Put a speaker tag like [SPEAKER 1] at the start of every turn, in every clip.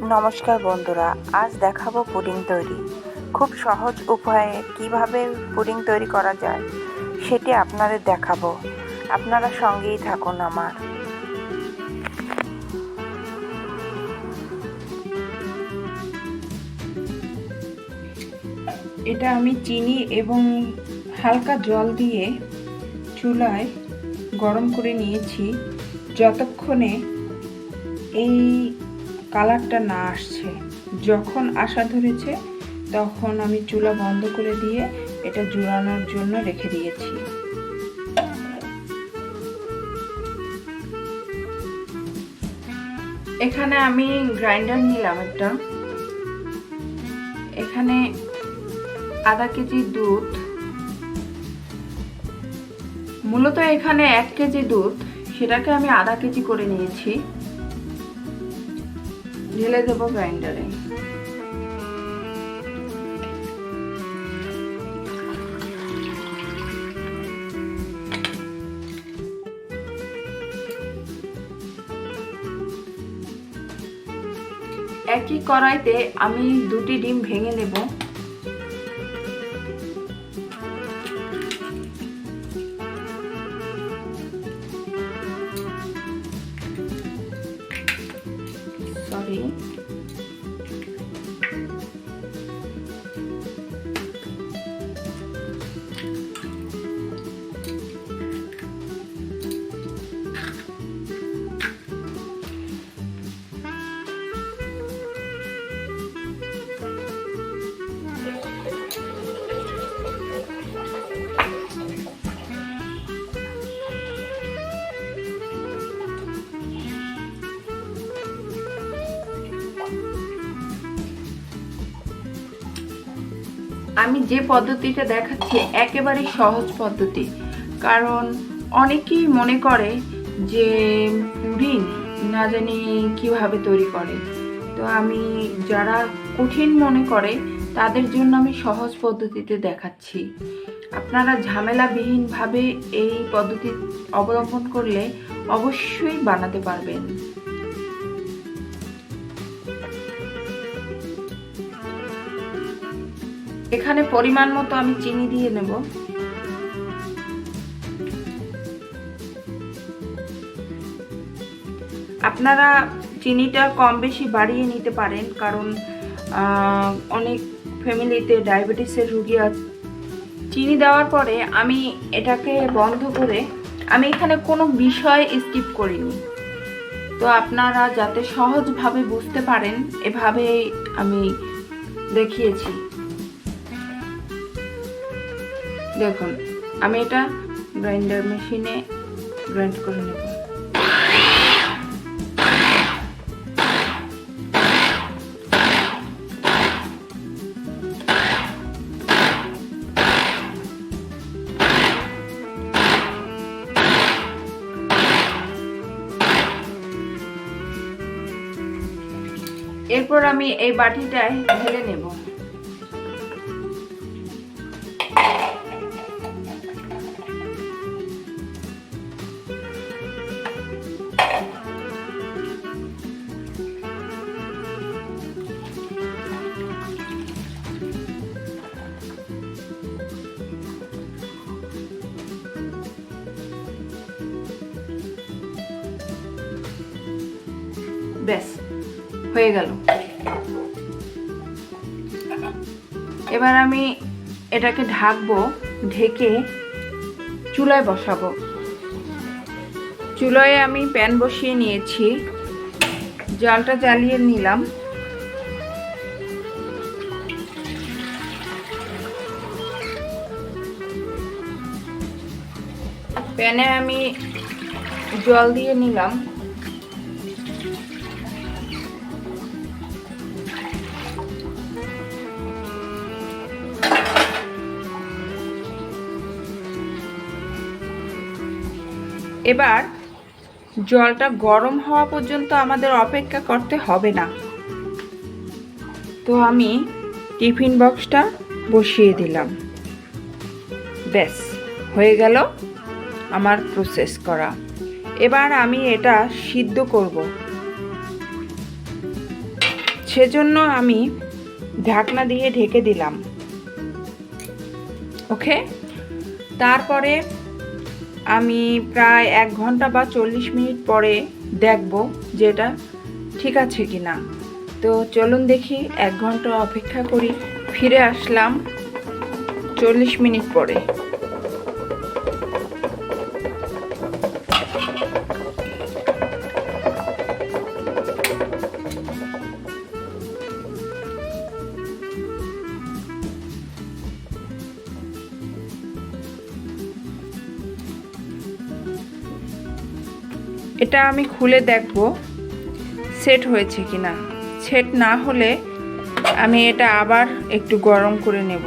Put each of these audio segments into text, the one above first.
[SPEAKER 1] নমস্কার বন্ধুরা, আজ দেখাবো পুডিং তৈরি। খুব সহজ উপায়ে কীভাবে পুডিং তৈরি করা যায়, সেটি আপনাদের দেখাবো। আপনারা সঙ্গেই থাকুন আমার। এটা আমি চিনি এবং হালকা জল দিয়ে চুলায় গরম করে নিয়েছি। যতক্ষণে এই কালারটা না আসছে। যখন আসা ধরেছে, তখন আমি চুলা বন্ধ করে দিয়ে এটা জোড়ানোর জন্য রেখে দিয়েছি। এখানে আমি গ্রাইন্ডার নিলাম একটা। এখানে আধা কেজি দুধ। মূলত এখানে এক কেজি দুধ, সেটাকে আমি আধা কেজি করে নিয়েছি। ঢেলে দেবো গ্রাইন্ডারে। একই কড়াইতে আমি দুটি ডিম ভেঙে নেব। আমি যে পদ্ধতিটা দেখাচ্ছি একেবারেই সহজ পদ্ধতি। কারণ অনেকেই মনে করে যে পুডিং না জানি কীভাবে তৈরি করে। তো আমি যারা কঠিন মনে করে, তাদের জন্য আমি সহজ পদ্ধতিতে দেখাচ্ছি। আপনারা ঝামেলাবিহীনভাবে এই পদ্ধতি অবলম্বন করলে অবশ্যই বানাতে পারবেন। এখানে পরিমাণ মতো আমি চিনি দিয়ে নেব। আপনারা চিনিটা কম বেশি বাড়িয়ে নিতে পারেন, কারণ অনেক ফ্যামিলিতে ডায়াবেটিসের রুগী আছে চিনি দেওয়ার পরে আমি এটাকে বন্ধ করে, আমি এখানে কোনো বিষয় স্কিপ করিনি। তো আপনারা যাতে সহজভাবে বুঝতে পারেন এভাবে আমি দেখিয়েছি। দেখুন আমি এটা গ্রাইন্ডার মেশিনে গ্রাইন্ড করে নেব। এরপর আমি এই বাটিটায় ঢেলে নেব। ব্যাস, হয়ে গেল। এবার আমি এটাকে ঢাকবো, ঢেকে চুলায় বসাবো। চুলায় আমি প্যান বসিয়ে নিয়েছি। জলটা জ্বালিয়ে নিলাম। প্যানে আমি জল দিয়ে নিলাম। এবার জলটা গরম হওয়া পর্যন্ত আমাদের অপেক্ষা করতে হবে না। তো আমি টিফিন বক্সটা বসিয়ে দিলাম। ব্যাস, হয়ে গেল আমার প্রসেস করা। এবার আমি এটা সিদ্ধ করব। সেজন্য আমি ঢাকনা দিয়ে ঢেকে দিলাম। ওকে তারপরে আমি প্রায় এক ঘণ্টা বা চল্লিশ মিনিট পরে দেখব যে এটা ঠিক আছে কি না তো চলুন দেখি, এক ঘণ্টা অপেক্ষা করি, ফিরে আসলাম চল্লিশ মিনিট পরে। এটা আমি খুলে দেখব সেট হয়েছে কি না সেট না হলে আমি এটা আবার একটু গরম করে নেব।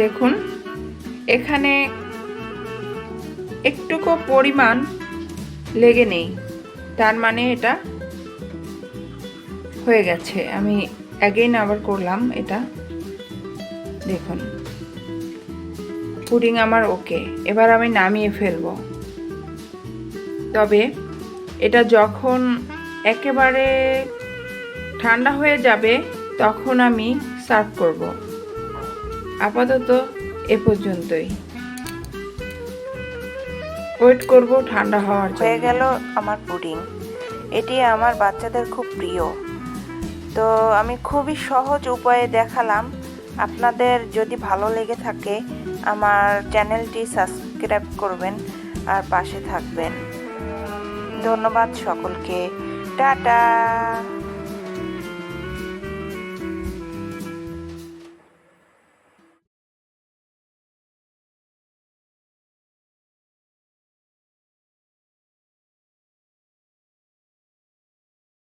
[SPEAKER 1] দেখুন, এখানে একটুকু পরিমাণ লেগে নেই। তার মানে এটা হয়ে গেছে। আমি অ্যাগেইন আবার করলাম এটা। দেখুন। পুডিং আমার ওকে এবার আমি নামিয়ে ফেলব। তবে এটা যখন একেবারে ঠান্ডা হয়ে যাবে, তখন আমি সার্ভ করব। আপাতত এ পর্যন্তই। ওয়েট করব ঠান্ডা হওয়ার
[SPEAKER 2] হয়ে গেল আমার পুডিং। এটি আমার বাচ্চাদের খুব প্রিয়। তো আমি খুবই সহজ উপায়ে দেখালাম। আপনাদের যদি ভালো লেগে থাকে, আমার চ্যানেলটি সাবস্ক্রাইব করবেন আর পাশে থাকবেন। ধন্যবাদ সকলকে। টাটা!